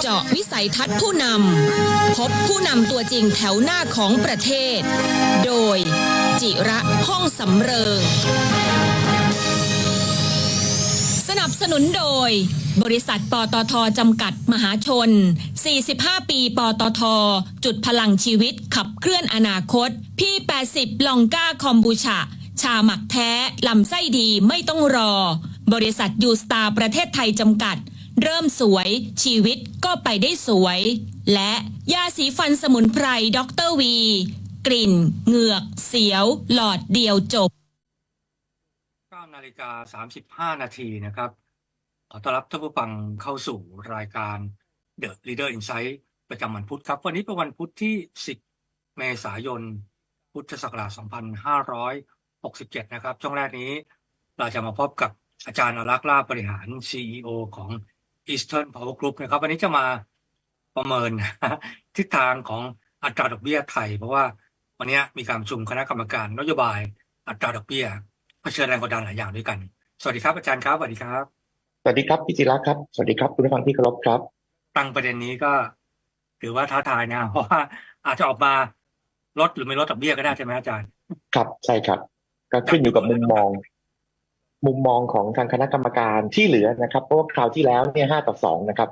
เจาะวิสัยทัศน์ผู้นำพบผู้นำตัวจริงแถวหน้าของประเทศ โดย จิระห้องสำเริง สนับสนุนโดย บริษัทปตทจำกัดมหาชน 45 ปีปตท จุดพลังชีวิตขับเคลื่อนอนาคต พี่ 80 ลองก้าคอมบูชา ชาหมักแท้ ลำไส้ดีไม่ต้องรอ บริษัทยูสตาร์ประเทศไทยจำกัด เริ่มสวย ชีวิตก็ไปได้สวย และยาสีฟันสมุนไพรด็อกเตอร์วี กลิ่น เหงือก เสียว หลอดเดียวจบ9นาฬิกา35 นาทีนะครับ ขอต้อนรับท่านผู้ฟังเข้าสู่รายการ The Leader Insight ประจำวันพุธครับ วันนี้เป็นวันพุธที่ 10 เมษายน พุทธศักราช2567 นะครับ ช่วงแรกนี้เราจะมาพบกับอาจารย์อารักษ์ลาภบริหาร CEO ของ Eastern Power Group นะครับวันนี้จะมาประเมินทิศทางของอัตราดอกเบี้ยไทย เพราะว่าวันนี้มีการประชุมคณะกรรมการนโยบายอัตราดอกเบี้ยเผชิญแรงกดดันหลายอย่างด้วยกัน สวัสดีครับอาจารย์ครับสวัสดีครับ สวัสดีครับพี่จิระครับ สวัสดีครับคุณผู้ฟังที่เคารพครับ ตั้งประเด็นนี้ก็ถือว่าท้าทายนะ เพราะว่าอาจจะออกมาลดหรือไม่ลดดอกเบี้ยก็ได้ใช่ไหมอาจารย์ ครับใช่ครับ ก็ขึ้นอยู่กับมุมมอง มุมมองของทางคณะกรรมการที่เหลือนะครับ เพราะว่าคราวที่แล้วเนี่ยห้าต่อสองนะครับ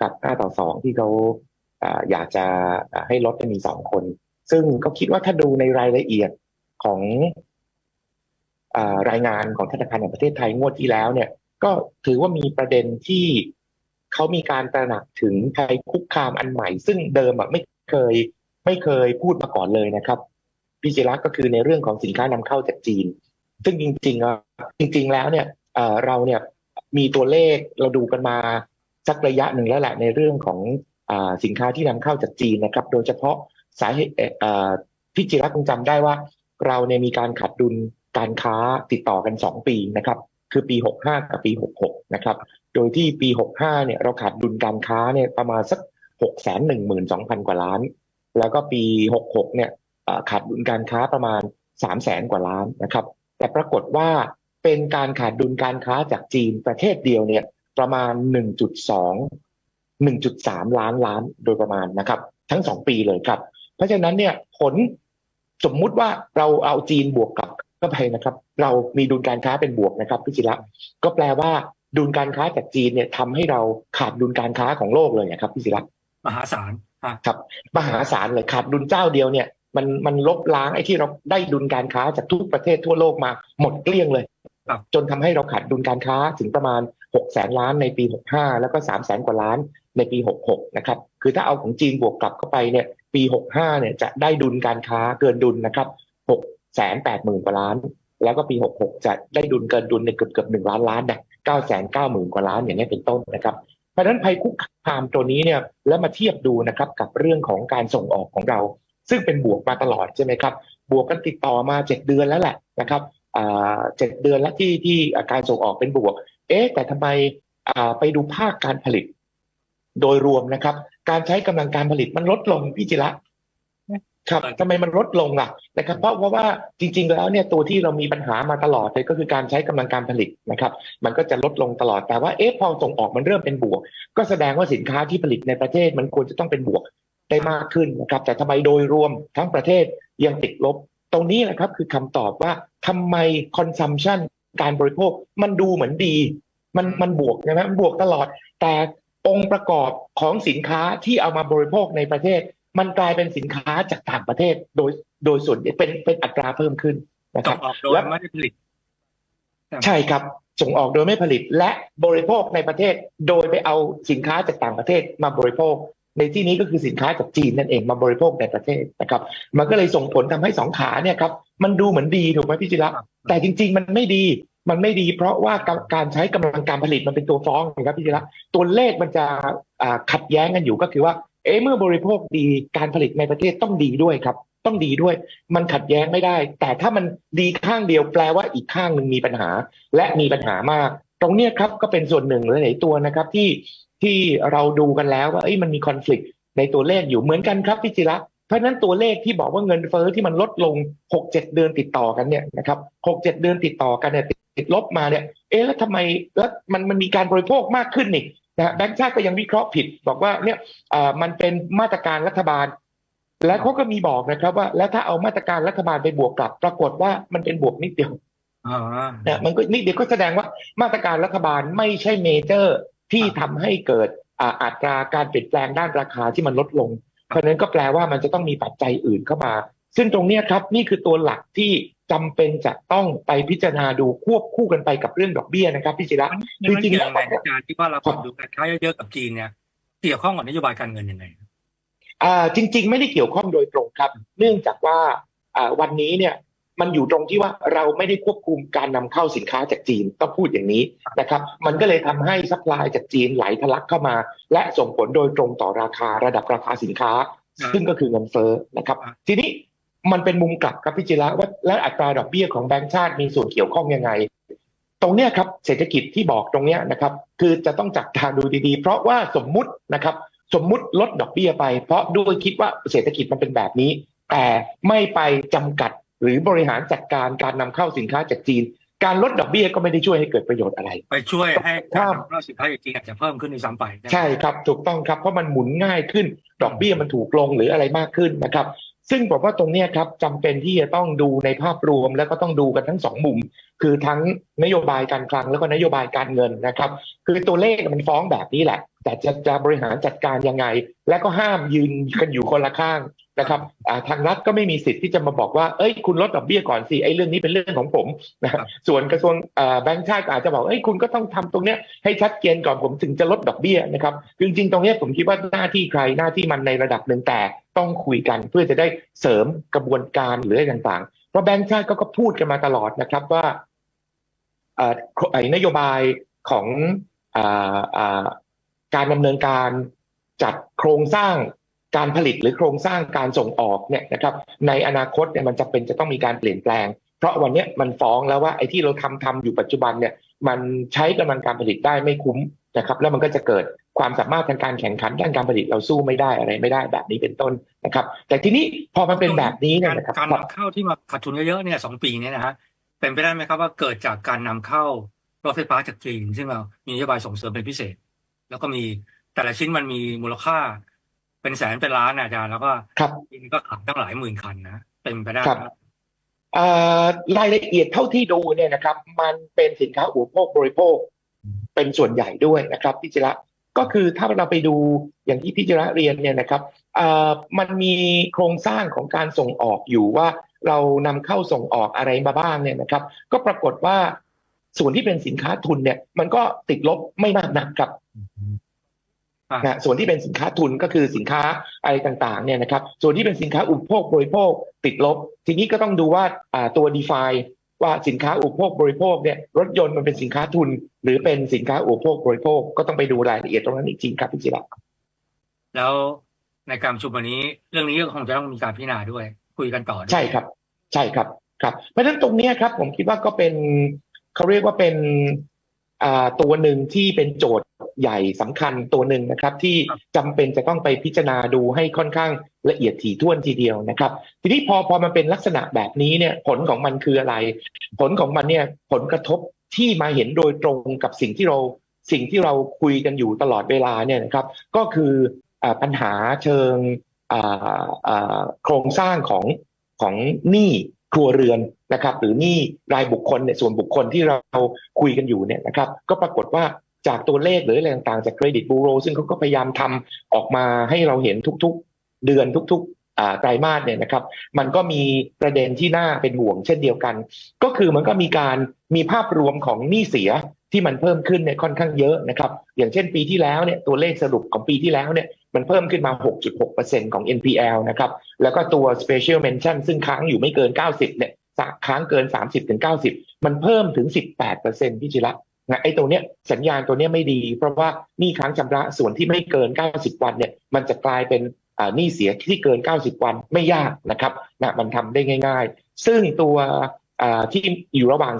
กับห้าต่อสองที่เขาอยากจะให้ลดมีสองคน ซึ่งก็คิดว่าถ้าดูในรายละเอียดของอรายงานของธนาคารแห่งประเทศไทยงวดที่แล้วเนี่ย ก็ถือว่ามีประเด็นที่เขามีการตระหนักถึงภัยคุกคามอันใหม่ ซึ่งเดิมอะไม่เคยไม่เคยพูดมาก่อนเลยนะครับพิจิรักก็คือในเรื่องของสินค้านำเข้าจากจีน ซึ่งจริงๆอะ จริงๆแล้วเนี่ยเราเนี่ยมีตัวเลขเราดูกันมาสักระยะหนึ่งแล้วแหละในเรื่องของอสินค้าที่นำเข้าจากจีนนะครับ โดยเฉพาะสาเหตุพี่จิรักคงจำได้ว่า เราเนี่ยมีการขาดดุลการค้าติดต่อกัน 2 ปีนะครับ คือปี 65 กับปี 66 นะครับ โดยที่ปี 65 เนี่ยเราขาดดุลการค้าเนี่ยประมาณสัก 612,000 กว่าล้าน แล้วก็ปี 66 เนี่ยขาดดุลการค้าประมาณ 300,000กว่าล้านนะครับ แต่ปรากฏว่า เป็นการขาดดุลการค้าจากจีนประเทศเดียวเนี่ยประมาณ 1.2 1.3 ล้านล้านโดยประมาณนะครับ ทั้งสองปีเลยครับ เพราะฉะนั้นเนี่ยผลสมมุติว่าเราเอาจีนบวกกับเข้าไปนะครับ เรามีดุลการค้าเป็นบวกนะครับพิจิระก็แปลว่าดุลการค้าจากจีนเนี่ยทำให้เราขาดดุลการค้าของโลกเลยนะครับพิจิระมหาศาลอะครับมหาศาลเลยขาดดุลเจ้าเดียวเนี่ยมันมันลบล้างไอ้ที่เราได้ดุลการค้าจากทุกประเทศทั่วโลกมาหมดเกลี้ยงเลยครับ จนทำให้เราขาดดุลการค้าถึงประมาณ6แสนล้านในปี 65 แล้วก็3แสนกว่าล้านในปี 66 นะครับ คือถ้าเอาของจีนบวกกลับเข้าไปเนี่ยปี 65 เนี่ยจะได้ดุลการค้าเกินดุลนะครับ6แสน8หมื่นกว่าล้าน แล้วก็ปี 66 จะได้ดุลเกินดุลในเกือบเกือบ1ล้านล้านนะ9แสน9หมื่นกว่าล้านอย่างนี้เป็นต้นนะครับเพราะนั้นภัยคุกคามตัวนี้เนี่ยแล้วมาเทียบดูนะครับกับเรื่องของการส่งออกของเรา ซึ่งเป็นบวกมาตลอดใช่ไหมครับบวกกันติดต่อมาเจ็ดเดือนแล้วแหละนะครับ เจ็ดเดือนแล้วที่ที่การส่งออกเป็นบวก เอ๊ะแต่ทำไมอ่าไปดูภาคการผลิต โดยรวมนะครับ การใช้กำลังการผลิตมันลดลงพี่จิระครับทำไมมันลดลงล่ะนะครับ เพราะเพราะว่าจริง ๆ แล้วเนี่ยตัวที่เรามีปัญหามาตลอดเลยก็คือการใช้กำลังการผลิตนะครับ มันก็จะลดลงตลอดแต่ว่าเอ๊ะพอส่งออกมันเริ่มเป็นบวก ก็แสดงว่าสินค้าที่ผลิตในประเทศมันควรจะต้องเป็นบวกได้มากขึ้นนะครับ แต่ทำไมโดยรวมทั้งประเทศยังติดลบ ตรงนี้แหละครับคือคำตอบว่าทำไม consumption การบริโภคมันดูเหมือนดี มันมันบวกนะมันบวกตลอด แต่องค์ประกอบของสินค้าที่เอามาบริโภคในประเทศ มันกลายเป็นสินค้าจากต่างประเทศโดยโดยส่วนใหญ่เป็นเป็นอัตราเพิ่มขึ้นนะคส่รังบออกโดยแล้วไม่ได้ผลิต ใช่ครับส่งออกโดยไม่ผลิตและบริโภคในประเทศ โดยไปเอาสินค้าจากต่างประเทศมาบริโภค ในที่นี้ก็คือสินค้าจากจีนนั่นเองมาบริโภคในประเทศนะครับ มันก็เลยส่งผลทำให้สองขาเนี่ยครับมันดูเหมือนดีถูกไหมพี่จิระแต่จริง ๆ มันไม่ดีมันไม่ดีเพราะว่าการการใช้กำลังการผลิตมันเป็นตัวฟ้องนะครับพี่จิระตัวเลขมันจะอ่าขัดแย้งกันอยู่ก็คือว่า เอ๊ะเมื่อบริโภคดีการผลิตในประเทศต้องดีด้วยครับ ต้องดีด้วย มันขัดแย้งไม่ได้ แต่ถ้ามันดีข้างเดียวแปลว่าอีกข้างหนึ่งมีปัญหา และมีปัญหามาก ตรงเนี้ยครับก็เป็นส่วนหนึ่งหลายๆตัวนะครับที่ ที่เราดูกันแล้วว่าเอ้ยมันมีคอน FLICT ในตัวเลขอยู่เหมือนกันครับพี่จิระเพราะฉะนั้นตัวเลขที่บอกว่าเงินเฟ้อที่มันลดลง 6-7 เดือนติดต่อกันเนี่ยนะครับ 6-7 เดือนติดต่อกันเนี่ยติดลบมาเนี่ย เอ๊ะแล้วทำไมแล้วมันมันมีการบริโภคมากขึ้นนี่นะฮะแบงก์ชาติก็ยังวิเคราะห์ผิด บอกว่าเนี่ยเอ่อมันเป็นมาตรการรัฐบาล แล้วเขาก็มีบอกนะครับว่า แล้วถ้าเอามาตรการรัฐบาลไปบวกกลับ ปรากฏว่ามันเป็นบวกนิดเดียวอ่านะมันก็นิดเดียวก็แสดงว่ามาตรการรัฐบาลไม่ใช่เมเจอร์ ที่ทำให้เกิดอ่าอัตราการเปลี่ยนแปลงด้านราคาที่มันลดลง เพราะฉะนั้นก็แปลว่ามันจะต้องมีปัจจัยอื่นเข้ามา ซึ่งตรงเนี้ยครับนี่คือตัวหลักที่จำเป็นจะต้องไปพิจารณาดูควบคู่กันไปกับเรื่องดอกเบี้ยนะครับพี่จิระจริงจริจงริๆงๆในการที่ว่าเราควรดูการค้าเยอะๆกับจีนเนี่ยเกี่ยวข้องกับนโยบายการเงินยังไงอ่าจริง ๆ ไม่ได้เกี่ยวข้องโดยตรงครับ เนื่องจากว่าอ่าวันนี้เนี่ย มันอยู่ตรงที่ว่าเราไม่ได้ควบคุมการนำเข้าสินค้าจากจีนต้องพูดอย่างนี้นะครับ มันก็เลยทำให้ซัพพลายจากจีนไหลทะลักเข้ามา และส่งผลโดยตรงต่อราคาระดับราคาสินค้าครับซึ่งก็คือเงินเฟ้อนะครับครับ ทีนี้มันเป็นมุมกลับครับพี่จิระว่าและอัตราดอกเบี้ยของแบงก์ชาติมีส่วนเกี่ยวข้องยังไง ตรงเนี้ยครับเศรษฐกิจที่บอกตรงเนี้ยนะครับ คือจะต้องจับตาดูดีๆ เพราะว่าสมมุตินะครับสมมุติลดดอกเบี้ยไป เพราะด้วยคิดว่าเศรษฐกิจมันเป็นแบบนี้ แต่ไม่ไปจำกัด หรือบริหารจัดการการนำเข้าสินค้าจากจีน การลดดอกเบี้ยก็ไม่ได้ช่วยให้เกิดประโยชน์อะไร ไปช่วยให้ครัการบนำเข้าสินค้าจากจีนอาจจะเพิ่มขึ้นในซ้ำไป ใช่ครับถูกต้องครับเพราะมันหมุนง่ายขึ้นดอกเบี้ยมันถูกลงหรืออะไรมากขึ้นนะครับซึ่งผมว่าตรงเนี้ยครับจำเป็นที่จะต้องดูในภาพรวมแล้วก็ต้องดูกันทั้งสองมุม คือทั้งนโยบายการคลังแล้วก็นโยบายการเงินนะครับ คือตัวเลขมันฟ้องแบบนี้แหละ แต่จะจะบริหารจัดการยังไง และก็ห้ามยืนกันอยู่คนละข้าง นะครับทางรัฐก็ไม่มีสิทธิ์ที่จะมาบอกว่าเอ้ยคุณลดดอกเบี้ยก่อนสิไอ้เรื่องนี้เป็นเรื่องของผมนะครับส่วนกระทรวงแบงก์ชาติอาจจะบอกเอ้ยคุณก็ต้องทำตรงเนี้ยให้ชัดเจนก่อนผมถึงจะลดดอกเบี้ยนะครับจริงๆ ตรงเนี้ยผมคิดว่าหน้าที่ใครหน้าที่มันในระดับหนึ่งแต่ต้องคุยกันเพื่อจะได้เสริมกระบวนการหรืออะไรต่างๆ เพราะแบงก์ชาติก็พูดกันมาตลอดนะครับว่าไอ้นโยบายของออการดำเนินการจัดโครงสร้าง การผลิตหรือโครงสร้างการส่งออกเนี่ยนะครับในอนาคตเนี่ยมันจะเป็นจะต้องมีการเปลี่ยนแปลง เพราะวันนี้มันฟ้องแล้วว่าไอ้ที่เราทำทำอยู่ปัจจุบันเนี่ยมันใช้กำลังการผลิตได้ไม่คุ้มนะครับแล้วมันก็จะเกิดความสามารถทางการแข่งขันด้านการผลิตเราสู้ไม่ได้อะไรไม่ได้แบบนี้เป็นต้นนะครับ แต่ทีนี้พอมันเป็นแบบนี้เนี่ยการนะครับการนำเข้าที่มาขาดทุนเยอะๆเนี่ยสองปีเนี่ยนะฮะเป็นไปได้ไหมครับว่าเกิดจากการนำเข้ารถไฟฟ้าจากจีนซึ่งเรามีนโยบายส่งเสริมเป็นพิเศษ แล้วก็มีแต่ละชิ้นมันมีมูลค่า เป็นแสนเป็นล้านนะอาจารย์แล้วก็ครับจีนก็ขายตั้งหลายหมื่นคันนะเป็นไปได้ครับไหมเอ่อรายละเอียดเท่าที่ดูเนี่ยนะครับ มันเป็นสินค้าอุปโภคบริโภค เป็นส่วนใหญ่ด้วยนะครับพิจระก็คือถ้าเราไปดูอย่างที่พิจระเรียนเนี่ยนะครับเอ่อมันมีโครงสร้างของการส่งออกอยู่ว่าเรานำเข้าส่งออกอะไรมาบ้างเนี่ยนะครับ ก็ปรากฏว่าส่วนที่เป็นสินค้าทุนเนี่ย มันก็ติดลบไม่มากนักครับอะ นะส่วนที่เป็นสินค้าทุนก็คือสินค้าอะไรต่างๆเนี่ยนะครับส่วนที่เป็นสินค้าอุปโภคบริโภคติดลบ ทีนี้ก็ต้องดูว่าอ่าตัว define ว่าสินค้าอุปโภคบริโภคเนี่ยรถยนต์มันเป็นสินค้าทุน หรือเป็นสินค้าอุปโภคบริโภคก็ต้องไปดูรายละเอียดตรงนั้นอีกจริงครับพี่จิระแล้วในการประชุมวันนี้เรื่องนี้ก็คงจะต้องมีการพิจารณาด้วย คุยกันต่อด้วยใช่ครับ ใช่ครับครับ เพราะฉะนั้นตรงเนี้ยครับผมคิดว่าก็เป็นเขาเรียกว่าเป็นอ่า ตัวหนึ่งที่เป็นโจทย์ใหญ่สำคัญตัวหนึ่งนะครับ ที่จำเป็นจะต้องไปพิจารณาดูให้ค่อนข้างละเอียดถี่ถ้วนทีเดียวนะครับ ทีนี้พอพอมันเป็นลักษณะแบบนี้เนี่ยผลของมันคืออะไร ผลของมันเนี่ยผลกระทบที่มาเห็นโดยตรงกับสิ่งที่เราสิ่งที่เราคุยกันอยู่ตลอดเวลาเนี่ยนะครับ ก็คืออาปัญหาเชิงอ่าอ่าโครงสร้างของของหนี้ครัวเรือน นะครับหรือหนี้รายบุคคลเนี่ยส่วนบุคคลที่เราคุยกันอยู่เนี่ยนะครับก็ปรากฏว่าจากตัวเลขหรืออะไรต่างๆจากเครดิตบูโร ซึ่งเขาก็พยายามทำออกมาให้เราเห็นทุกๆ เดือนทุกๆไตรมาสเนี่ยนะครับ มันก็มีประเด็นที่น่าเป็นห่วงเช่นเดียวกัน ก็คือมันก็มีการมีภาพรวมของหนี้เสียที่มันเพิ่มขึ้นเนี่ยค่อนข้างเยอะนะครับ อย่างเช่นปีที่แล้วเนี่ยตัวเลขสรุปของปีที่แล้วเนี่ยมันเพิ่มขึ้นมา 6.6%ของ NPL นะครับ แล้วก็ตัว Special Mention ซึ่งค้างอยู่ไม่เกิน 90 เนี่ย ค้างเกิน 30-90 มันเพิ่มถึง 18%พี่จิระนะไอ้ตัวเนี้ยสัญญาณตัวเนี้ยไม่ดี เพราะว่านี้ค้างชำระส่วนที่ไม่เกิน 90 วันเนี่ยมันจะกลายเป็นอ่าหนี้เสียที่เกิน 90 วันไม่ยากนะครับนะมันทำได้ง่าย ๆ ซึ่งตัวอ่าที่อยู่ระหว่าง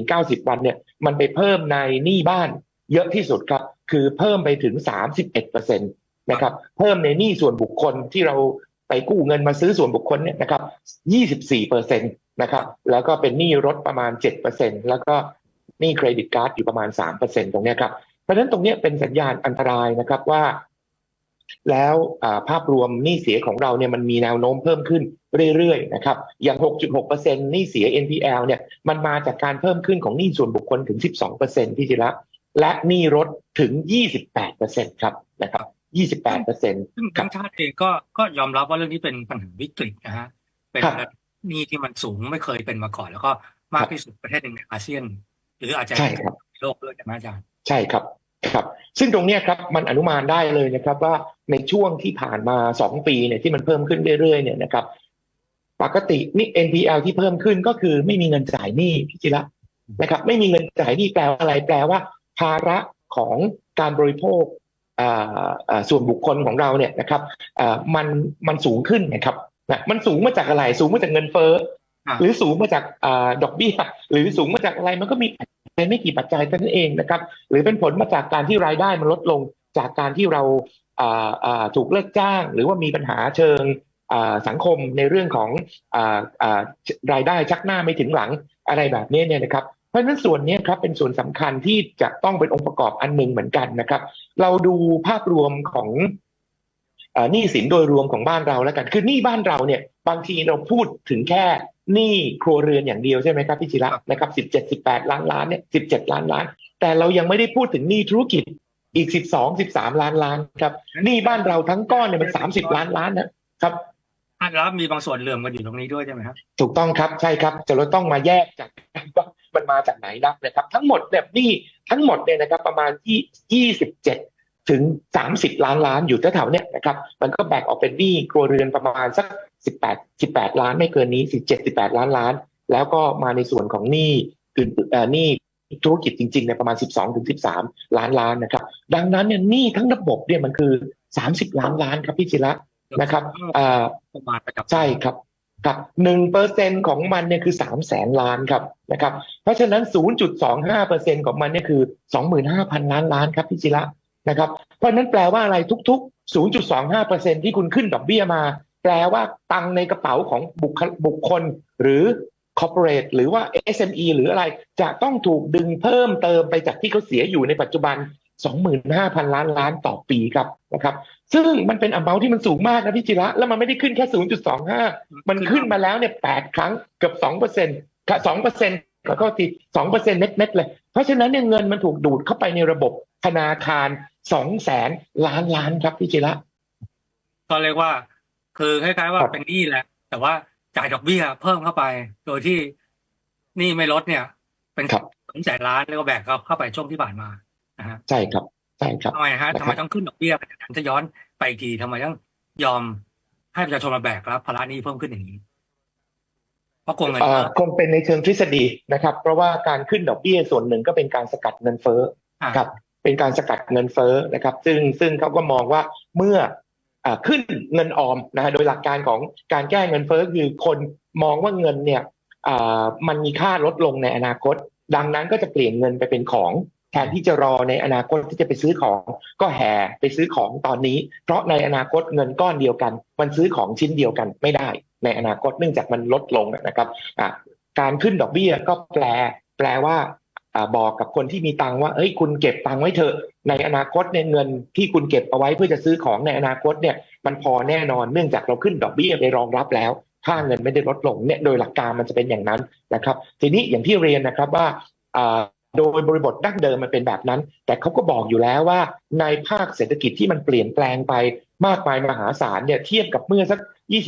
30-90 วันเนี่ยมันไปเพิ่มในหนี้บ้านเยอะที่สุดครับ คือเพิ่มไปถึง 31%นะครับเพิ่มในหนี้ส่วนบุคคลที่เราไปกู้เงินมาซื้อส่วนบุคคลเนี่ยนะครับ 24%นะครับ แล้วก็เป็นหนี้รถประมาณ 7%แล้วก็หนี้เครดิตการ์ดอยู่ประมาณ 3%ตรงเนี้ยครับ เพราะฉะนั้นตรงเนี้ยเป็นสัญญาณอันตรายนะครับว่า แล้วอ่าภาพรวมหนี้เสียของเราเนี่ยมันมีแนวโน้มเพิ่มขึ้นเรื่อยๆนะครับ อย่าง 6.6%หนี้เสีย NPL เนี่ยมันมาจากการเพิ่มขึ้นของหนี้ส่วนบุคคลถึง 12%พี่จิระและหนี้รถถึง 28%ครับนะครับ28%ซึ่งทั้งชาติเองก็ก็ยอมรับว่าเรื่องนี้เป็นปัญหาวิกฤตนะฮะเป็นครับ หนี้ที่มันสูงไม่เคยเป็นมาก่อน แล้วก็มากที่สุดประเทศหนึ่งในอาเซียน หรืออาจจะใช่ครับโลกเลยใช่ไหมอาจารย์ใช่ครับครับ ซึ่งตรงเนี้ยครับมันอนุมานได้เลยนะครับว่าในช่วงที่ผ่านมาสองปีเนี่ยที่มันเพิ่มขึ้นเรื่อยๆเนี่ยนะครับ ปกตินี่ NPL ที่เพิ่มขึ้นก็คือไม่มีเงินจ่ายหนี้พี่จิระนะครับ ไม่มีเงินจ่ายหนี้แปลว่าอะไรแปลว่า ภาระของการบริโภคอ่าอ่าส่วนบุคคลของเราเนี่ยนะครับอ่ามันมันสูงขึ้นนะครับ นะมันสูงมาจากอะไร สูงมาจากเงินเฟ้ออ่าหรือสูงมาจากอาดอกเบี้ยหรือสูงมาจากอะไรมันก็มีปัจจัยไม่กี่ปัจจัยเท่านั้นเองนะครับ หรือเป็นผลมาจากการที่รายได้มันลดลงจากการที่เราอ่าอ่าถูกเลิกจ้าง หรือว่ามีปัญหาเชิงอ่าสังคมในเรื่องของอ่าอ่ารายได้ชักหน้าไม่ถึงหลังอะไรแบบนี้เนี่ยนะครับเพราะฉะนั้นส่วนนี้ครับเป็นส่วนสำคัญที่จะต้องเป็นองค์ประกอบอันหนึ่งเหมือนกันนะครับ เราดูภาพรวมของเอ่อ หนี้สินโดยรวมของบ้านเราแล้วกัน คือหนี้บ้านเราเนี่ยบางทีเราพูดถึงแค่หนี้ครัวเรือนอย่างเดียวใช่ไหมครับพี่จิระครับนะครับสิบเจ็ดสิบแปดล้านล้านเนี่ยสิบเจ็ดล้านล้าน แต่เรายังไม่ได้พูดถึงหนี้ธุรกิจอีกสิบสองสิบสามล้านล้านครับหนี้บ้านเราทั้งก้อนเนี่ยมันสามสิบล้านล้านนะครับอะแล้วมีบางส่วนเหลื่อมกันอยู่ตรงนี้ด้วยใช่ไหมครับถูกต้องครับใช่ครับจะเราต้องมาแยกจากว่ามันมาจากไหนนับนะครับ ทั้งหมดแบบนี้ทั้งหมดเนี่ยนะครับ ประมาณที่ยี่สิบเจ็ด ถึงสามสิบล้านล้านอยู่แถวๆเนี่ยนะครับมันก็แบ่งออกเป็นหนี้ครัวเรือนประมาณสักสิบแปดสิบแปดล้านไม่เกินนี้สิบเจ็ดสิบแปดล้านล้าน แล้วก็มาในส่วนของหนี้อื่นเอ่อหนี้ธุรกิจจริงๆเนี่ยประมาณสิบสองถึงสิบสามล้านล้านนะครับ ดังนั้นเนี่ยหนี้ทั้งระบบเนี่ยมันคือสามสิบล้านล้านครับพี่จิระนะครับอ่าประมาณประจำใช่ครับครับหนึ่งเปอร์เซ็นของมันเนี่ยคือสามแสนล้านครับนะครับ เพราะฉะนั้นศูนย์จุดสองห้าเปอร์เซ็นของมันเนี่ยคือสองหมื่นห้าพันล้านล้านครับพี่จิระ นะครับ เพราะนั้นแปลว่าอะไรทุกๆศูนย์จุดสองห้าเปอร์เซ็นที่คุณขึ้นดอกเบี้ยมา แปลว่าตังในกระเป๋าของบุคบุคคล หรือ corporate หรือว่า SME หรืออะไรจะต้องถูกดึงเพิ่มเติมไปจากที่เขาเสียอยู่ในปัจจุบัน 25,000 ล้านล้านต่อปีครับนะครับ ซึ่งมันเป็น amount ที่มันสูงมากนะพี่จิระ แล้วมันไม่ได้ขึ้นแค่ 0.25 มันขึ้นมาแล้วเนี่ย 8 ครั้งเกือบ2เปอร์เซ็นต์2 เปอร์เซ็นต์ขอโทษที2เปอร์เซ็นต์เน็ตๆเลย เพราะฉะนั้นเนี่ยเงินมันถูกดูดเข้าไปในระบบธนาคาร2แสนล้านล้านครับพี่จิระก็เรียกว่า คือคล้ายๆว่าครับเป็นหนี้แหละ แต่ว่าจ่ายดอกเบี้ยเพิ่มเข้าไป โดยที่หนี้ไม่ลดเนี่ย เป็นครับถึงแสนล้านแล้วก็แบกเข้าเข้าไปช่วงที่ผ่านมานะฮะใช่ครับใช่ครับทำไมฮะนะครับทำไมต้องขึ้นดอกเบี้ยขนาดนั้นจะย้อนไปอีกทีทำไมต้องยอมให้ประชาชนมาแบกรับภาระหนี้เพิ่มขึ้นอย่างนี้ เพราะกลัวเงินเอ่เฟ้ออคงเป็นในเชิงทฤษฎีนะครับ เพราะว่าการขึ้นดอกเบี้ยส่วนหนึ่งก็เป็นการสกัดเงินเฟ้ออะครับเป็นการสกัดเงินเฟ้อนะครับ ซึ่งซึ่งเขาก็มองว่าเมื่ออาขึ้นเงินออมนะฮะโดยหลักการของการแก้เงินเฟ้อคือคนมองว่าเงินเนี่ยอ่ามันมีค่าลดลงในอนาคต ดังนั้นก็จะเปลี่ยนเงินไปเป็นของแทนที่จะรอในอนาคตที่จะไปซื้อของ ก็แห่ไปซื้อของตอนนี้ เพราะในอนาคตเงินก้อนเดียวกัน มันซื้อของชิ้นเดียวกันไม่ได้ ในอนาคตเนื่องจากมันลดลงนะครับการขึ้นดอกเบี้ยก็แปล แปลว่าอบอกกับคนที่มีตังว่าเฮ้ยคุณเก็บตังไว้เถอะในอนาคตเนี่ยเงินที่คุณเก็บเอาไว้เพื่อจะซื้อของในอนาคตเนี่ยมันพอแน่นอนเนื่องจากเราขึ้นดอกเบี้ยไปรองรับแล้วค่าเงินไม่ได้ลดลงเนี่ยโดยหลักการมันจะเป็นอย่างนั้นนะครับ ทีนี้อย่างที่เรียนนะครับว่า โดยบริบทดั้งเดิมมันเป็นแบบนั้น แต่เขาก็บอกอยู่แล้วว่าในภาคเศรษฐกิจที่มันเปลี่ยนแปลงไปมากมายมหาศาลเนี่ยเทียบกับเมื่อสัก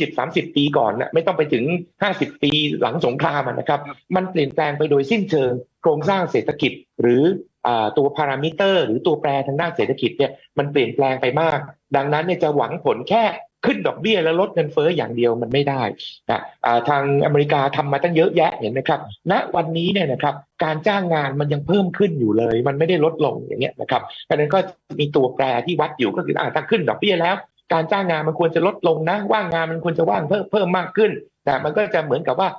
20-30 ปีก่อนนะไม่ต้องไปถึง 50 ปีหลังสงครามนะครับ มันเปลี่ยนแปลงไปโดยสิ้นเชิง โครงสร้างเศรษฐกิจหรืออตัวพารามิเตอร์ หรือตัวแปรทางด้านเศรษฐกิจเนี่ยมันเปลี่ยนแปลงไปมาก ดังนั้นเนี่ยจะหวังผลแค่ ขึ้นดอกเบี้ยแล้วลดเงินเฟ้ออย่างเดียวมันไม่ได้นะทางอเมริกาทำมาตั้งเยอะแยะเห็นไหมครับณวันนี้เนี่ยนะครับการจ้างงานมันยังเพิ่มขึ้นอยู่เลย มันไม่ได้ลดลงอย่างเงี้ยนะครับเพราะนั้นก็มีตัวแปรที่วัดอยู่ก็คืออ่าถ้าขึ้นดอกเบี้ยแล้ว การจ้างงานมันควรจะลดลงนะว่างงานมันควรจะว่างเพิ่มเพิ่มมากขึ้นแต่มันก็จะเหมือนกับว่า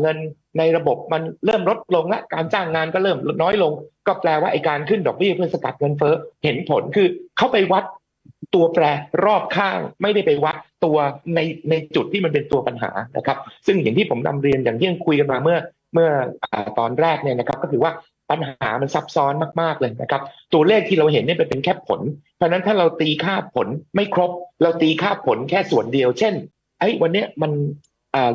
เงินในระบบมันเริ่มลดลงและการจ้างงานก็เริ่มน้อยลง ก็แปลว่าไอการขึ้นดอกเบี้ยเพื่อสกัดเงินเฟ้อเห็นผลคือเขาไปวัด ตัวแปรรอบข้างไม่ได้ไปวัดตัวในในจุดที่มันเป็นตัวปัญหานะครับ ซึ่งอย่างที่ผมนำเรียนอย่างที่คุยกันมาเมื่อเมื่ออตอนแรกเนี่ยนะครับ ก็คือว่าปัญหามันซับซ้อนมากๆเลยนะครับ ตัวเลขที่เราเห็นเนี่ยเป็นแค่ผล เพราะนั้นถ้าเราตีค่าผลไม่ครบ เราตีค่าผลแค่ส่วนเดียว เช่นไอ้วันเนี้ยมัน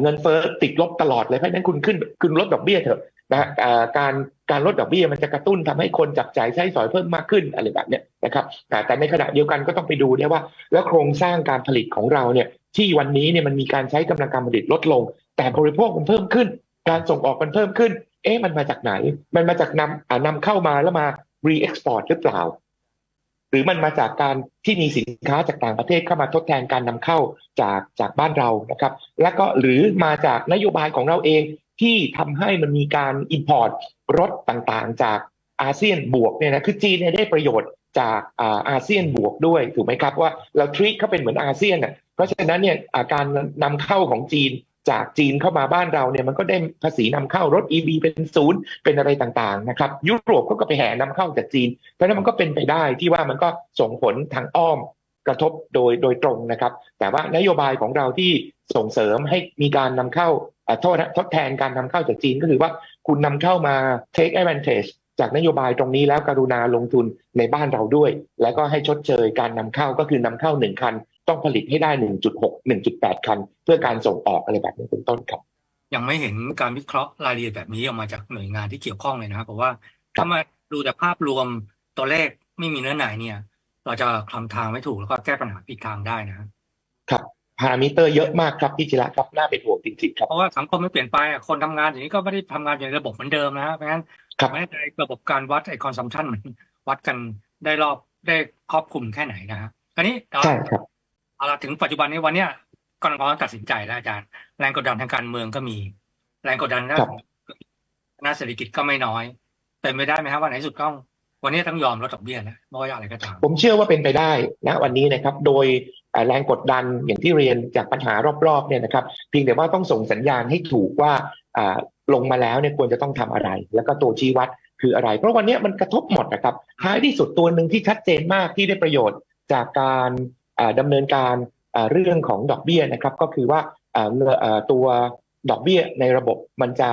เงินเฟ้อติดลบตลอดเลยเพราะนั้นคุณขึ้นคุณลดดอกเบี้ยเถอะนะการการลดดอกเบี้ยมันจะกระตุ้นทำให้คนจับจ่ายใช้สอยเพิ่มมากขึ้นอะไรแบบเนี้ย นะครับอ่แต่ในขณะเดียวกันก็ต้องไปดูด้วยว่า แล้วโครงสร้างการผลิตของเราเนี่ยที่วันนี้เนี่ยมันมีการใช้กำลังการผลิตลดลง แต่บริโภคมันเพิ่มขึ้น การส่งออกมันเพิ่มขึ้น เอ๊ะมันมาจากไหน มันมาจากนำอ่านำเข้ามาแล้วมา re-export หรือเปล่า หรือมันมาจากการที่มีสินค้าจากต่างประเทศเข้ามาทดแทนการนำเข้าจากจากบ้านเรานะครับ แล้วก็หรือมาจากนโยบายของเราเองที่ทำให้มันมีการ import รถต่างๆ จากอาเซียนบวกเนี่ยนะคือจีนเนี่ยได้ประโยชน์ จากอาเซียนบวกด้วยถูกไหมครับว่าเรา treat เขาเป็นเหมือนอาเซียนอะเพราะฉะนั้นเนี่ยอาการนำเข้าของจีนจากจีนเข้ามาบ้านเราเนี่ยมันก็ได้ภาษีนำเข้ารถ EV เป็นศูนย์เป็นอะไรต่างๆนะครับยุโรปเขาก็ไปแห่นำเข้าจากจีน เพราะฉะนั้นมันก็เป็นไปได้ที่ว่ามันก็ส่งผลทางอ้อมกระทบโดยโดยตรงนะครับ แต่ว่านโยบายของเราที่ส่งเสริมให้มีการนำเข้าอ่าโทษทดแทนการนำเข้าจากจีนก็คือว่าคุณนำเข้ามา take advantage จากนโยบายตรงนี้แล้วกรุณาลงทุนในบ้านเราด้วย แล้วก็ให้ชดเชยการนำเข้าก็คือนำเข้าหนึ่งคัน ต้องผลิตให้ได้ 1.6 1.8 คัน เพื่อการส่งออกอะไรแบบนี้เป็นต้นครับ ยังไม่เห็นการวิเคราะห์รายละเอียดแบบนี้ออกมาจากหน่วยงานที่เกี่ยวข้องเลยนะครับเพราะว่าถ้ามาดูแต่ภาพรวมตัวเลขไม่มีเนื้อไหนเนี่ย เราจะคลำทางไม่ถูกแล้วก็แก้ปัญหาผิดทางได้นะครับพารามิเตอร์เยอะมากครับพี่จิระครับน่าเป็นห่วงจริงๆครับเพราะว่าสังคมไม่เปลี่ยนไปอะคนทำงานอย่างนี้ก็ไม่ได้ทำงานอยู่ในระบบเหมือนเดิมนะฮะเพราะฉะนั้น ครับไม่แน่ใจระบบการวัดไอคอนซัมชันมันวัดกันได้รอบได้ครอบคลุมแค่ไหนนะฮะคราวนี้เอาใช่ครับเอาละถึงปัจจุบันนี้วันเนี้ยกำลังต้องตัดสินใจแล้วอาจารย์ แรงกดดันทางการเมืองก็มี แรงกดดันด้านครับหน้านเศรษฐกิจก็ไม่น้อย เป็นไปได้ไหมครับว่าไหนสุดต้อง วันนี้ต้องยอมลดดอกเบี้ยแล้วไม่ว่าอะไรก็ตามผมเชื่อว่าเป็นไปได้นะวันนี้นะครับ โดยเอ่อแรงกดดันอย่างที่เรียนจากปัญหารอบๆเนี่ยนะครับ เพียงแต่ว่าต้องส่งสัญญาณให้ถูกว่าอ่า ลงมาแล้วเนี่ยควรจะต้องทำอะไร แล้วก็ตัวชี้วัดคืออะไร เพราะวันนี้มันกระทบหมดนะครับท้ายที่สุดตัวหนึ่งที่ชัดเจนมากที่ได้ประโยชน์จากการอ่าดำเนินการเรื่องของดอกเบี้ยนะครับ ก็คือว่าตัวดอกเบี้ยในระบบมันจะ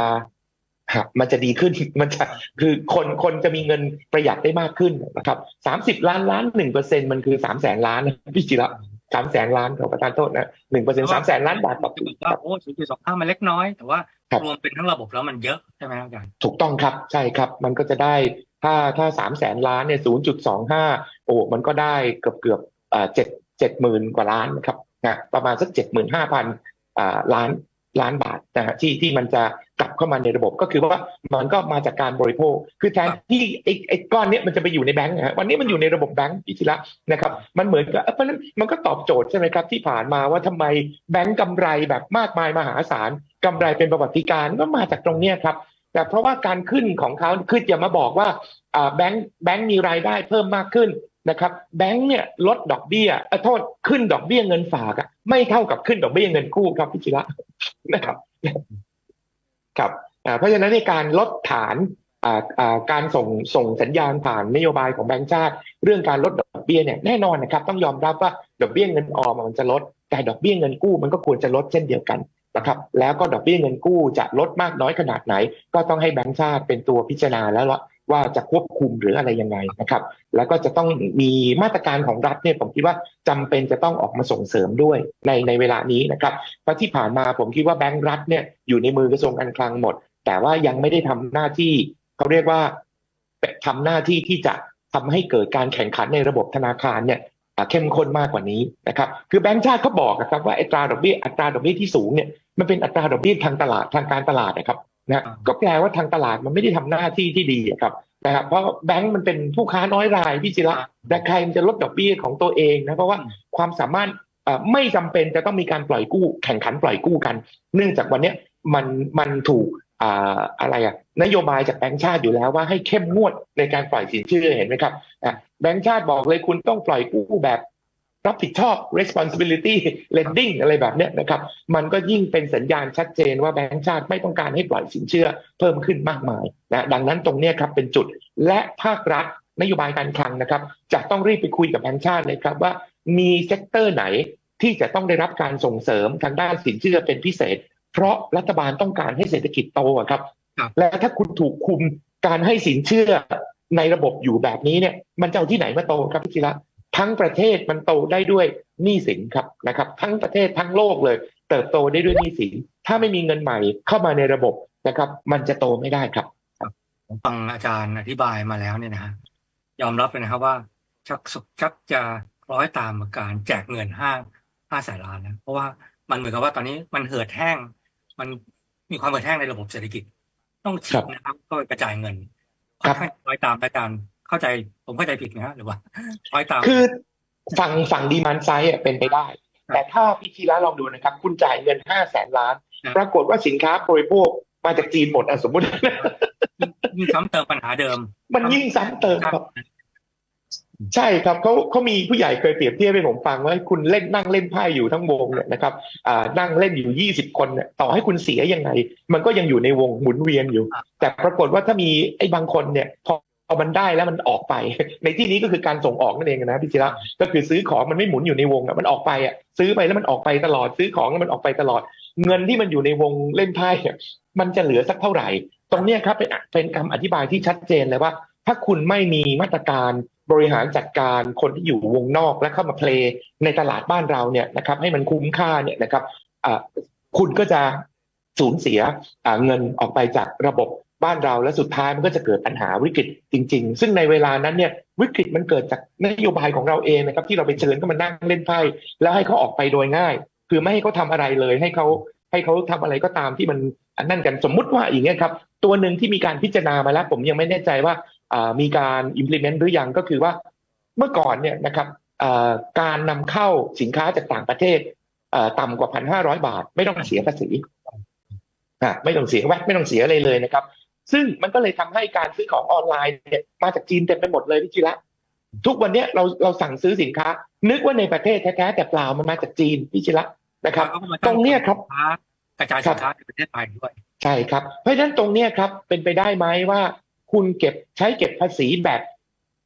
มันจะดีขึ้นมันจะคือคนคนจะมีเงินประหยัดได้มากขึ้นนะครับสามสิบล้านล้านหนึ่งเปอร์เซ็นมันคือสามแสนล้านพี่จิระ สามแสนล้านขอประทานโทษนะหนึ่งเปอร์เซ็นสามแสนล้านบาทต่อจะปีบอกว่าโอ้ศูนย์จุดสองห้ามันเล็กน้อย แต่ว่าครับรวมเป็นทั้งระบบแล้วมันเยอะใช่ไหมครับอาจารย์ถูกต้องครับใช่ครับ มันก็จะได้ถ้าถ้าสามแสนล้านเนี่ยศูนย์จุดสองห้าโอ้มันก็ได้เกือบเกือบอ่าเจ็ดเจ็ดหมื่นกว่าล้านนะครับนะประมาณสักเจ็ดหมื่นห้าพันอ่าล้าน ล้านบาทนะฮะที่ที่มันจะกลับเข้ามาในระบบก็คือว่ามันก็มาจากการบริโภค คือแทนที่ไอ้ไอ้ก้อนเนี้ยมันจะไปอยู่ในแบงก์นะฮะวันนี้มันอยู่ในระบบแบงก์อิสระนะครับ มันเหมือนกับเอ้ยเพราะนั้นมันก็ตอบโจทย์ใช่ไหมครับที่ผ่านมาว่าทำไมแบงก์กำไรแบบมากมายมหาศาลกำไรเป็นประวัติการณ์ก็มาจากตรงเนี้ยครับแต่เพราะว่าการขึ้นของเขาคืออย่ามาบอกว่าอ่าแบงค์แบงค์มีรายได้เพิ่มมากขึ้น นะครับแบงค์เนี่ยลดดอกเบี้ยอโทษขึ้นดอกเบี้ยเงินฝากอะไม่เท่ากับขึ้นดอกเบี้ยเงินกู้ครับพี่จิระนะครับครับเพราะฉะนั้นในการลดฐานการส่งส่งสัญญาณผ่านนโยบายของแบงก์ชาติ เรื่องการลดดอกเบี้ยเนี่ยแน่นอนนะครับ ต้องยอมรับว่าดอกเบี้ยเงินออมมันจะลดแต่ดอกเบี้ยเงินกู้มันก็ควรจะลดเช่นเดียวกัน นะครับแล้วก็ดอกเบี้ยเงินกู้จะลดมากน้อยขนาดไหน ก็ต้องให้แบงก์ชาติเป็นตัวพิจารณาแล้วว่าว่าจะควบคุมหรืออะไรยังไงนะครับ แล้วก็จะต้องมีมาตรการของรัฐเนี่ยผมคิดว่าจำเป็นจะต้องออกมาส่งเสริมด้วยในในเวลานี้นะครับเพราะที่ผ่านมาผมคิดว่าแบงก์รัฐเนี่ยอยู่ในมือกระทรวงการคลังหมด แต่ว่ายังไม่ได้ทำหน้าที่เขาเรียกว่าทำหน้าที่ที่จะทำให้เกิดการแข่งขันในระบบธนาคารเนี่ยเข้มข้นมากกว่านี้นะครับ คือแบงก์ชาติเขาบอกนะครับว่าอัตราดอกเบี้ยอัตราดอกเบี้ยที่สูงเนี่ย มันเป็นอัตราดอกเบี้ยทางตลาดทางการตลาดนะครับนะก็แปลว่าทางตลาดมันไม่ได้ทำหน้าที่ที่ดีอะครับนะครับเพราะแบงก์มันเป็นผู้ค้าน้อยรายพี่จิระแต่ใครมันจะลดดอกเบี้ยของตัวเองนะเพราะว่าความสามารถเอ่อไม่จำเป็นจะต้องมีการปล่อยกู้แข่งขันปล่อยกู้กัน เนื่องจากวันเนี้ยมันมันถูกอ่าอะไรอะนโยบายจากแบงก์ชาติอยู่แล้วว่าให้เข้มงวดในการปล่อยสินเชื่อเห็นไหมครับอะแบงก์ชาติบอกเลยคุณต้องปล่อยกู้แบบ รับผิดชอบ responsibility lending อะไรแบบเนี้ยนะครับ มันก็ยิ่งเป็นสัญญาณชัดเจนว่าแบงก์ชาติไม่ต้องการให้ปล่อยสินเชื่อเพิ่มขึ้นมากมายนะดังนั้นตรงเนี้ยครับเป็นจุดและภาครัฐนโยบายการคลังนะครับ จะต้องรีบไปคุยกับแบงก์ชาติเลยครับว่ามีเซกเตอร์ไหนที่จะต้องได้รับการส่งเสริมทางด้านสินเชื่อเป็นพิเศษ เพราะรัฐบาลต้องการให้เศรษฐกิจโตอะครับครับ และถ้าคุณถูกคุมการให้สินเชื่อในระบบอยู่แบบนี้เนี่ย มันจะเอาที่ไหนมาโตครับพี่ธีระ ทั้งประเทศมันโตได้ด้วยหนี้สินครับนะครับทั้งประเทศทั้งโลกเลย เติบโตได้ด้วยหนี้สิน ถ้าไม่มีเงินใหม่เข้ามาในระบบนะครับ มันจะโตไม่ได้ครับผมฟังอาจารย์อธิบายมาแล้วเนี่ยนะฮะยอมรับเลยนะครับว่า ชักสุชักจะคล้อยตามการแจกเงินห้าห้าแสนล้านนะเพราะว่ามันเหมือนกับว่าตอนนี้มันเหือดแห้ง มันมีความเหือดแห้งในระบบเศรษฐกิจ ต้องฉีดนะครับก็กระจายเงินครับค่อนข้างคล้อยตามอาจารย์ เข้าใจผมเข้าใจผิดนะฮะหรือว่าคล้อยตาม คือฝั่งฝั่งดีมานไซด์เป็นไปได้ แต่ถ้าพี่ธีระลองดูนะครับ คุณจ่ายเงินห้าแสนล้านครับปรากฏว่าสินค้าบริโภคมาจากจีนหมดอะสมมติยิ่งซ้ำเติมปัญหาเดิม มันยิ่งซ้ำเติมครับ ใช่ครับเขาเขามีผู้ใหญ่เคยเปรียบเทียบให้ผมฟังว่าคุณเล่นนั่งเล่นไพ่อยู่ทั้งวงเนี่ยนะครับ อ่า นั่งเล่นอยู่ยี่สิบคนเนี่ยต่อให้คุณเสียยังไง มันก็ยังอยู่ในวงหมุนเวียนอยู่ครับแต่ปรากฏว่าถ้ามีไอ้บางคนเนี่ย พอ พอมันได้แล้วมันออกไป ในที่นี้ก็คือการส่งออกนั่นเองนะพี่จิระก็คือซื้อของมันไม่หมุนอยู่ในวงอะมันออกไปอะซื้อไปแล้วมันออกไปตลอด ซื้อของแล้วมันออกไปตลอด เงินที่มันอยู่ในวงเล่นไพ่มันจะเหลือสักเท่าไหร่ ตรงเนี้ครับเป็นเป็นคำอธิบายที่ชัดเจนเลยว่า ถ้าคุณไม่มีมาตรการบริหารจัดการคนที่อยู่วงนอกและเข้ามาเพลย์ในตลาดบ้านเราเนี่ยนะครับให้มันคุ้มค่าเนี่ยนะครับคุณก็จะสูญเสียเงินออกไปจากระบบ บ้านเราและสุดท้ายมันก็จะเกิดปัญหาวิกฤตจริง ๆ ซึ่งในเวลานั้นเนี่ยวิกฤตมันเกิดจากนโยบายของเราเองนะครับ ที่เราไปเชิญเขามานั่งเล่นไพ่แล้วให้เขาออกไปโดยง่าย คือไม่ให้เขาทำอะไรเลย ให้เขาให้เขาทำอะไรก็ตามที่มันนั่นกันสมมุติว่าอย่างเงี้ยครับ ตัวหนึ่งที่มีการพิจารณามาแล้ว ผมยังไม่แน่ใจว่ามีการ implement หรือยังก็คือว่าเมื่อก่อนเนี่ยนะครับการนำเข้าสินค้าจากต่างประเทศอ่าต่ำกว่าพันห้าร้อยบาท ไม่ต้องเสียภาษีไม่ต้องเสียแวดไม่ต้องเสียอะไรเลยนะครับ ซึ่งมันก็เลยทำให้การซื้อของออนไลน์เนี่ยมาจากจีนเต็มไปหมดเลยพี่จิระทุกวันเนี้ยเราเราสั่งซื้อสินค้า นึกว่าในประเทศแท้ๆแต่เปล่ามันมาจากจีนพี่จิระนะครับแล้วก็มาตรงเนี้ยครับสินค้ากระจายสินค้าในประเทศไทยด้วยใช่ครับ เพราะฉะนั้นตรงเนี้ยครับ เป็นไปได้ไหมว่า คุณเก็บใช้เก็บภาษีแบบ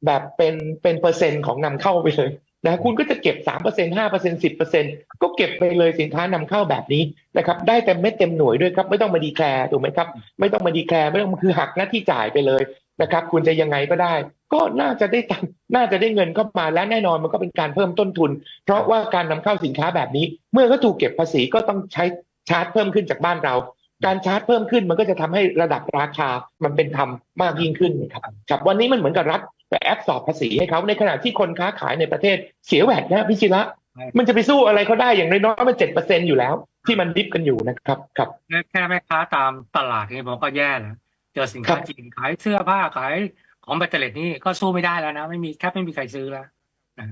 แบบเป็นเป็นเปอร์เซ็นต์ของนำเข้าไปเลย นะคุณก็จะเก็บสามเปอร์เซ็นห้าเปอร์เซ็นสิบเปอร์เซ็นก็เก็บไปเลยสินค้านำเข้าแบบนี้นะครับได้เต็มเม็ดเต็มหน่วยด้วยครับ ไม่ต้องมาดีแคลร์ถูกไหมครับ ไม่ต้องมาดีแคลร์ไม่ต้องคือหักหน้าที่จ่ายไปเลยนะครับ คุณจะยังไงก็ได้ ก็น่าจะได้ตังค์น่าจะได้เงินเข้ามาและแน่นอนมันก็เป็นการเพิ่มต้นทุน เพราะว่าการนำเข้าสินค้าแบบนี้ เมื่อเขาถูกเก็บภาษีก็ต้องใช้ชาร์จเพิ่มขึ้นจากบ้านเรา การชาร์จเพิ่มขึ้นมันก็จะทำให้ระดับราคามันเป็นธรรมมากยิ่งขึ้นนะครับครับวันนี้มันเหมือนกับรัฐไปแอบสอบภาษีให้เขาในขณะที่คนค้าขายในประเทศเสียแวดนะพิชิระใช่มันจะไปสู้อะไรเขาได้อย่างน้อยๆมันเจ็ดเปอร์เซ็นอยู่แล้ว ที่มันดิฟกันอยู่นะครับครับแค่แม่ค้าตามตลาดนี่ผมก็แย่แล้วเจอสินครัค้าบจีนขายเสื้อผ้าขายของแบตเตอรี่นี่ก็สู้ไม่ได้แล้วนะ ไม่มีแทบไม่มีใครซื้อแล้ว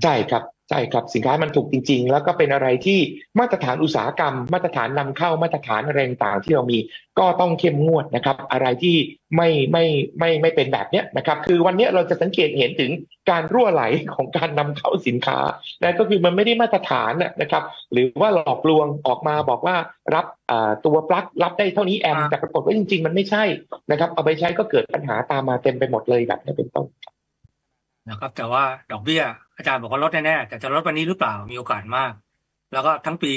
ใช่ครับ ใช่ครับสินค้ามันถูกจริง ๆ แล้วก็เป็นอะไรที่มาตรฐานอุตสาหกรรม มาตรฐานนำเข้ามาตรฐานอะไรต่างๆที่เรามี ก็ต้องเข้มงวดนะครับ อะไรที่ไม่ไม่ไม่ไม่เป็นแบบเนี้ยนะครับ คือวันเนี้ยเราจะสังเกตเห็นถึงการรั่วไหลของการนำเข้าสินค้านะก็คือมันไม่ได้มาตรฐานน่ะนะครับ หรือว่าหลอกลวงออกมาบอกว่ารับอ่าตัวปลั๊กรับได้เท่านี้แอมป์อ่าแต่ปรากฏว่าจริง ๆ มันไม่ใช่นะครับ เอาไปใช้ก็เกิดปัญหาตามมาเต็มไปหมดเลยแบบนี้เป็นต้นนะครับแต่ว่าดอกเบี้ย อาจารย์บอกว่าลดแน่ๆแต่จะลดวันนี้หรือเปล่ามีโอกาสมาก แล้วก็ทั้งปี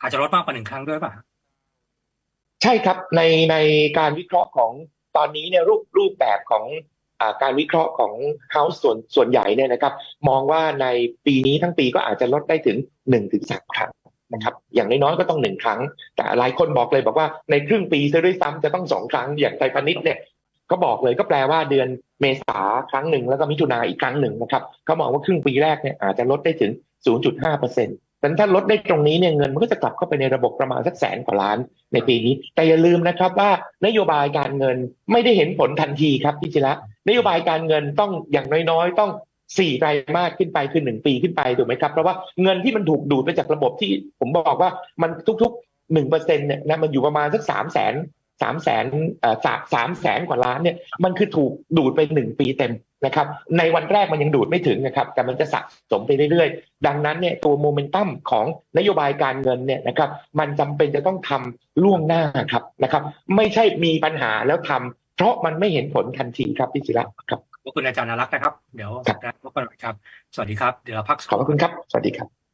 อาจจะลดมากกว่าหนึ่งครั้งด้วยป่ะใช่ครับในในการวิเคราะห์ของตอนนี้เนี่ยรูปรูปแบบของอการวิเคราะห์ของ House ส่วนส่วนใหญ่เนี่ยนะครับ มองว่าในปีนี้ทั้งปีก็อาจจะลดได้ถึง1นถึงสครั้งนะครับ อย่างน้อยๆก็ต้องหนึ่งครั้ง แต่หลายคนบอกเลยบอกว่าในครึ่งปีซะด้วยซ้ำจะต้องสองครั้งอย่างไทยพาณิชย์เนี่ย ก็บอกเลยก็แปลว่าเดือนเมษาครั้งหนึ่งแล้วก็มิถุนาอีกครั้งหนึ่งนะครับเขามองว่าครึ่งปีแรกเนี่ยอาจจะลดได้ถึง 0.5เปอร์เซ็นต์แต่ถ้าลดได้ตรงนี้เนี่ยเงินมันก็จะกลับเข้าไปในระบบประมาณสักแสนกว่าล้านในปีนี้ แต่อย่าลืมนะครับว่านโยบายการเงินไม่ได้เห็นผลทันทีครับพี่จิระนโยบายการเงินต้องอย่างน้อยๆ ต้องสี่ไตรมาสขึ้นไปคือหนึ่งปีขึ้นไปถูกไหมครับ เพราะว่าเงินที่มันถูกดูดไปจากระบบที่ผมบอกว่ามันทุกๆหนึ่งเปอร์เซ็นต์เนี่ยนะมันอยู่ประมาณสักสามแสน สามแสนเอ่อสามสามแสนกว่าล้านเนี่ยมันคือถูกดูดไปหนึ่งปีเต็มนะครับในวันแรกมันยังดูดไม่ถึงนะครับแต่มันจะสะสมไปเรื่อยๆ ดังนั้นเนี่ยตัวโมเมนตัมของนโยบายการเงินเนี่ยนะครับมันจำเป็นจะต้องทำล่วงหน้าครับนะครับ ไม่ใช่มีปัญหาแล้วทำเพราะมันไม่เห็นผลทันทีครับพี่ศิระครับขอบคุณอาจารย์นารักษ์นะครับ เดี๋ยวครับสัปดาห์หน้าพบกันใหม่ครับ สวัสดีครับ เดี๋ยวเราพักสักขอบพระคุณครับ สวัสดีครับ